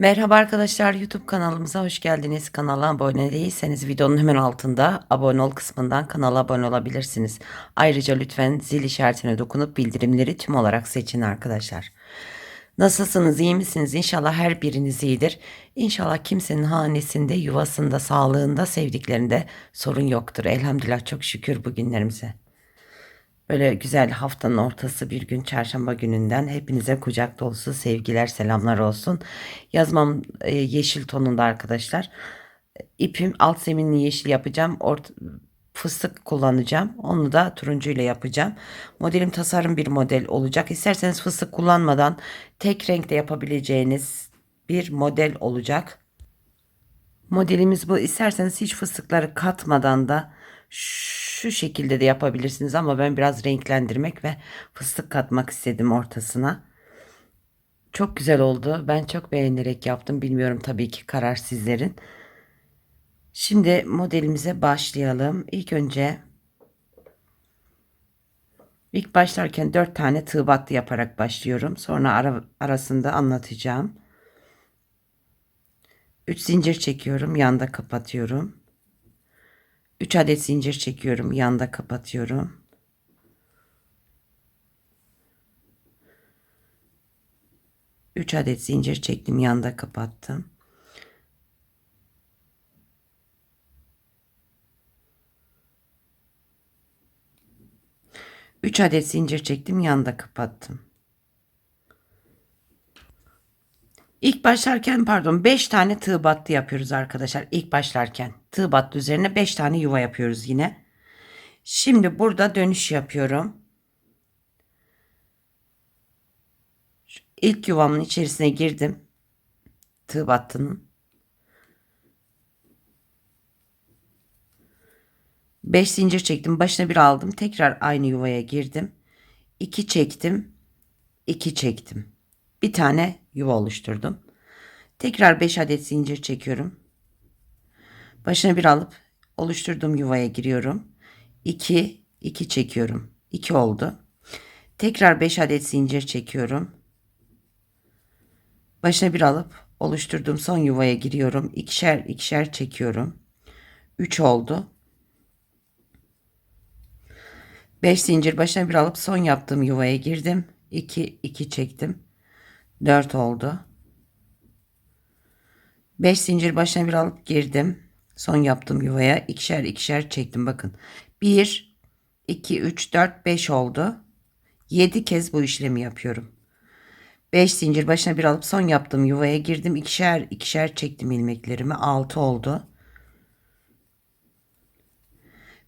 Merhaba arkadaşlar YouTube kanalımıza hoş geldiniz. Kanala abone değilseniz videonun hemen altında abone ol kısmından kanala abone olabilirsiniz. Ayrıca lütfen zil işaretine dokunup bildirimleri tüm olarak seçin arkadaşlar. Nasılsınız iyi misiniz? İnşallah her biriniz iyidir. İnşallah kimsenin hanesinde, yuvasında, sağlığında, sevdiklerinde sorun yoktur. Elhamdülillah çok şükür bugünlerimize. Böyle güzel haftanın ortası bir gün çarşamba gününden hepinize kucak dolusu sevgiler selamlar olsun. Yazmam e, yeşil tonunda arkadaşlar. İpim alt zeminli yeşil yapacağım. Ort fıstık kullanacağım. Onu da turuncu ile yapacağım. Modelim tasarım bir model olacak. İsterseniz fıstık kullanmadan tek renkte yapabileceğiniz bir model olacak. Modelimiz bu. İsterseniz hiç fıstıkları katmadan da şu şekilde de yapabilirsiniz ama ben biraz renklendirmek ve fıstık katmak istedim ortasına. Çok güzel oldu. Ben çok beğenerek yaptım. Bilmiyorum tabii ki karar sizlerin. Şimdi modelimize başlayalım. İlk önce ilk başlarken 4 tane tığ battı yaparak başlıyorum. Sonra ara, arasında anlatacağım. 3 zincir çekiyorum. Yanda kapatıyorum. 3 adet zincir çekiyorum. Yanda kapatıyorum. Üç adet zincir çektim. Yanda kapattım. Üç adet zincir çektim. Yanda kapattım. İlk başlarken pardon 5 tane tığ battı yapıyoruz arkadaşlar. İlk başlarken tığ battı üzerine 5 tane yuva yapıyoruz yine. Şimdi burada dönüş yapıyorum. İlk yuvamın içerisine girdim. Tığ battının. 5 zincir çektim. Başına bir aldım. Tekrar aynı yuvaya girdim. 2 çektim. 2 çektim. Bir tane yuva oluşturdum. Tekrar 5 adet zincir çekiyorum. Başına bir alıp oluşturduğum yuvaya giriyorum. 2 2 çekiyorum. 2 oldu. Tekrar 5 adet zincir çekiyorum. Başına bir alıp oluşturduğum son yuvaya giriyorum. İkişer ikişer çekiyorum. 3 oldu. 5 zincir başına bir alıp son yaptığım yuvaya girdim. 2 2 çektim. 4 oldu. 5 zincir başına bir alıp girdim. Son yaptığım yuvaya ikişer ikişer çektim. Bakın 1, 2, 3, 4, 5 oldu. 7 kez bu işlemi yapıyorum. 5 zincir başına bir alıp son yaptığım yuvaya girdim. ikişer ikişer çektim ilmeklerimi. 6 oldu.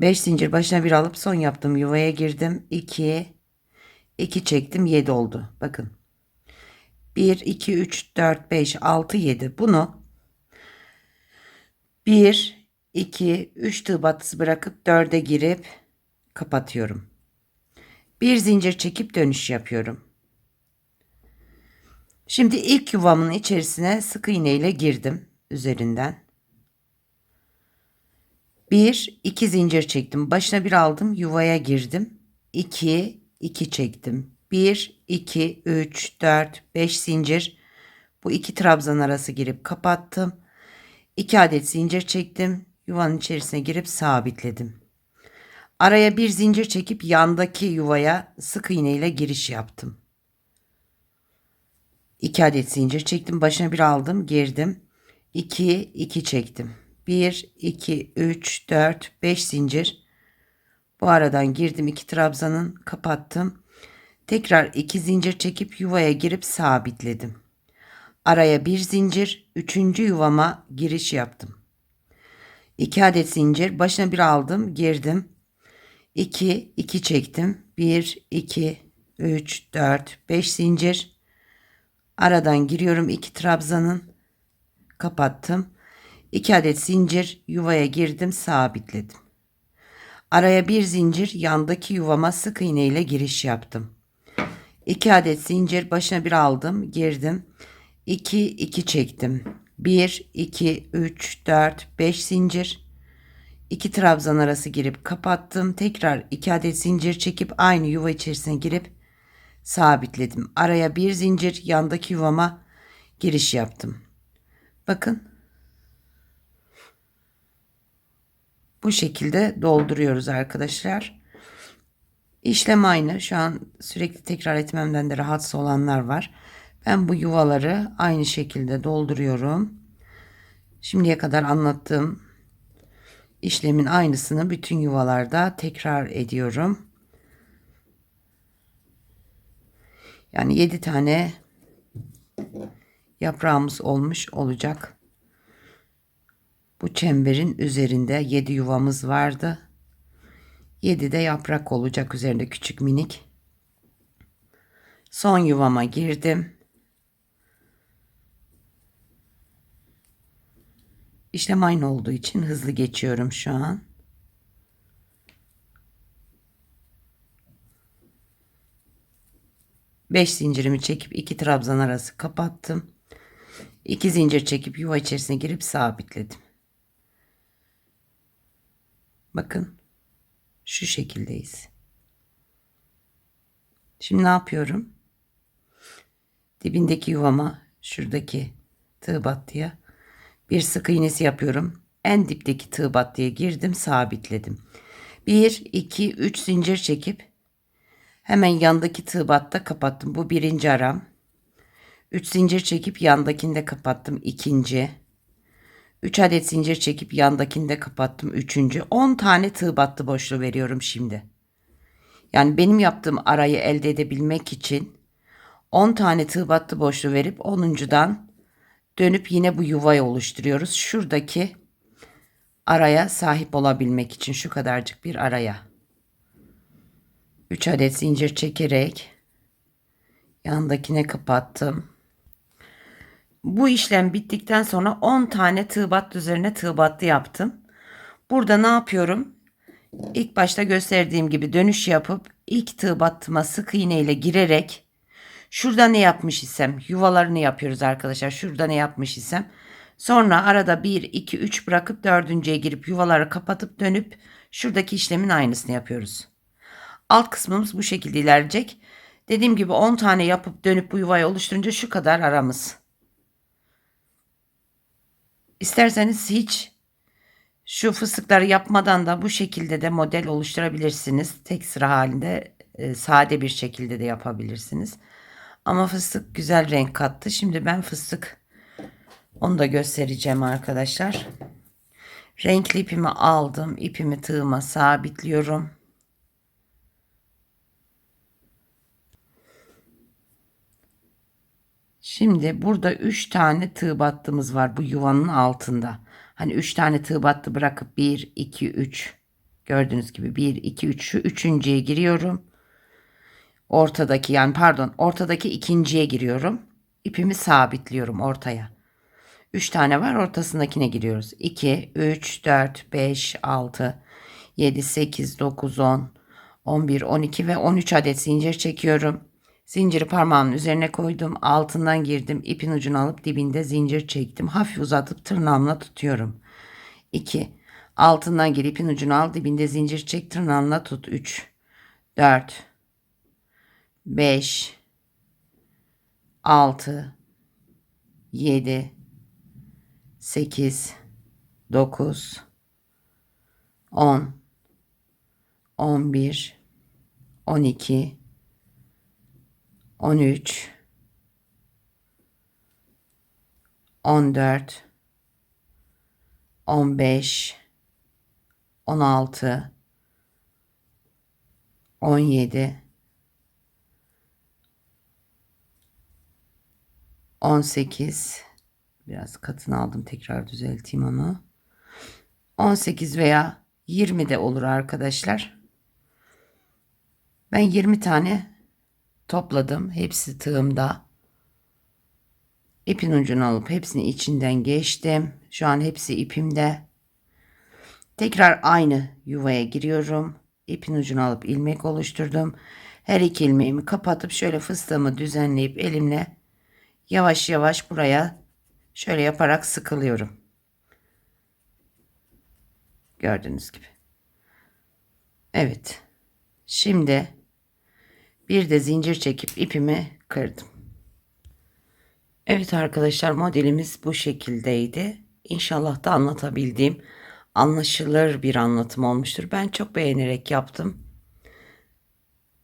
5 zincir başına bir alıp son yaptığım yuvaya girdim. 2 2 çektim 7 oldu. Bakın 1, 2, 3, 4, 5, 6, 7. Bunu 1, 2, 3 tığ batısı bırakıp 4'e girip kapatıyorum. Bir zincir çekip dönüş yapıyorum. Şimdi ilk yuvamın içerisine sık iğne ile girdim üzerinden. 1, 2 zincir çektim. Başına bir aldım, yuvaya girdim. 2, 2 çektim. 1, 2, 3, 4, 5 zincir. Bu iki trabzan arası girip kapattım. 2 adet zincir çektim. Yuvanın içerisine girip sabitledim. Araya bir zincir çekip yandaki yuvaya sık iğne ile giriş yaptım. 2 adet zincir çektim. Başına bir aldım, girdim. 2, 2 çektim. 1, 2, 3, 4, 5 zincir. Bu aradan girdim iki trabzanın kapattım. Tekrar iki zincir çekip yuvaya girip sabitledim. Araya bir zincir, üçüncü yuvama giriş yaptım. 2 adet zincir, başına bir aldım, girdim. 2, 2 çektim. 1, 2, 3, 4, 5 zincir. Aradan giriyorum iki trabzanın. Kapattım. 2 adet zincir, yuvaya girdim, sabitledim. Araya bir zincir, yandaki yuvama sık iğne ile giriş yaptım. 2 adet zincir başına bir aldım girdim. 2 2 çektim. 1 2 3 4 5 zincir. 2 trabzan arası girip kapattım. Tekrar 2 adet zincir çekip aynı yuva içerisine girip sabitledim. Araya bir zincir yandaki yuvama giriş yaptım. Bakın. Bu şekilde dolduruyoruz arkadaşlar. İşlem aynı. Şu an sürekli tekrar etmemden de rahatsız olanlar var. Ben bu yuvaları aynı şekilde dolduruyorum. Şimdiye kadar anlattığım işlemin aynısını bütün yuvalarda tekrar ediyorum. Yani 7 tane yaprağımız olmuş olacak. Bu çemberin üzerinde 7 yuvamız vardı. 7 de yaprak olacak üzerinde küçük minik. Son yuvama girdim. İşlem aynı olduğu için hızlı geçiyorum şu an. Beş zincirimi çekip iki trabzan arası kapattım. İki zincir çekip yuva içerisine girip sabitledim. Bakın şu şekildeyiz. Şimdi ne yapıyorum? Dibindeki yuvama şuradaki tığ battıya bir sık iğnesi yapıyorum. En dipteki tığ battıya girdim sabitledim. 1 2 3 zincir çekip hemen yandaki tığ batta kapattım. Bu birinci aram. 3 zincir çekip yandakinde kapattım. ikinci. 3 adet zincir çekip yandakinde kapattım. Üçüncü. 10 tane tığ battı boşluğu veriyorum şimdi. Yani benim yaptığım arayı elde edebilmek için 10 tane tığ battı boşluğu verip 10'uncudan dönüp yine bu yuvayı oluşturuyoruz. Şuradaki araya sahip olabilmek için şu kadarcık bir araya. 3 adet zincir çekerek yandakine kapattım. Bu işlem bittikten sonra 10 tane tığ üzerine tığ yaptım. Burada ne yapıyorum? İlk başta gösterdiğim gibi dönüş yapıp ilk tığ battıma sık iğne ile girerek şurada ne yapmış isem yuvalarını yapıyoruz arkadaşlar. Şurada ne yapmış isem sonra arada 1 2 3 bırakıp dördüncüye girip yuvaları kapatıp dönüp şuradaki işlemin aynısını yapıyoruz. Alt kısmımız bu şekilde ilerleyecek. Dediğim gibi 10 tane yapıp dönüp bu yuvayı oluşturunca şu kadar aramız. İsterseniz hiç şu fıstıkları yapmadan da bu şekilde de model oluşturabilirsiniz. Tek sıra halinde e, sade bir şekilde de yapabilirsiniz. Ama fıstık güzel renk kattı. Şimdi ben fıstık onu da göstereceğim arkadaşlar. Renkli ipimi aldım. İpimi tığıma sabitliyorum. Şimdi burada 3 tane tığ battığımız var bu yuvanın altında. Hani 3 tane tığ battı bırakıp 1 2 3 gördüğünüz gibi 1 2 3 şu üçüncüye giriyorum. Ortadaki yani pardon ortadaki ikinciye giriyorum. İpimi sabitliyorum ortaya. 3 tane var ortasındakine giriyoruz. 2 3 4 5 6 7 8 9 10 11 12 ve 13 adet zincir çekiyorum. Zinciri parmağımın üzerine koydum. Altından girdim. ipin ucunu alıp dibinde zincir çektim. Hafif uzatıp tırnağımla tutuyorum. 2. Altından gir ipin ucunu al. Dibinde zincir çek. Tırnağınla tut. 3. 4. 5. 6. 7. 8. 9. 10. 11. 12. 13 14 15 16 17 18 biraz katını aldım tekrar düzelteyim onu. 18 veya 20 de olur arkadaşlar. Ben 20 tane topladım. Hepsi tığımda. İpin ucunu alıp hepsini içinden geçtim. Şu an hepsi ipimde. Tekrar aynı yuvaya giriyorum. İpin ucunu alıp ilmek oluşturdum. Her iki ilmeğimi kapatıp şöyle fıstığımı düzenleyip elimle yavaş yavaş buraya şöyle yaparak sıkılıyorum. Gördüğünüz gibi. Evet. Şimdi bir de zincir çekip ipimi kırdım. Evet arkadaşlar modelimiz bu şekildeydi. İnşallah da anlatabildiğim anlaşılır bir anlatım olmuştur. Ben çok beğenerek yaptım.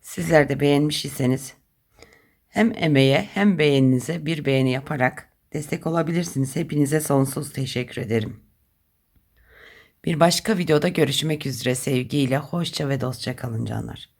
Sizler de beğenmiş iseniz hem emeğe hem beğeninize bir beğeni yaparak destek olabilirsiniz. Hepinize sonsuz teşekkür ederim. Bir başka videoda görüşmek üzere sevgiyle hoşça ve dostça kalın canlar.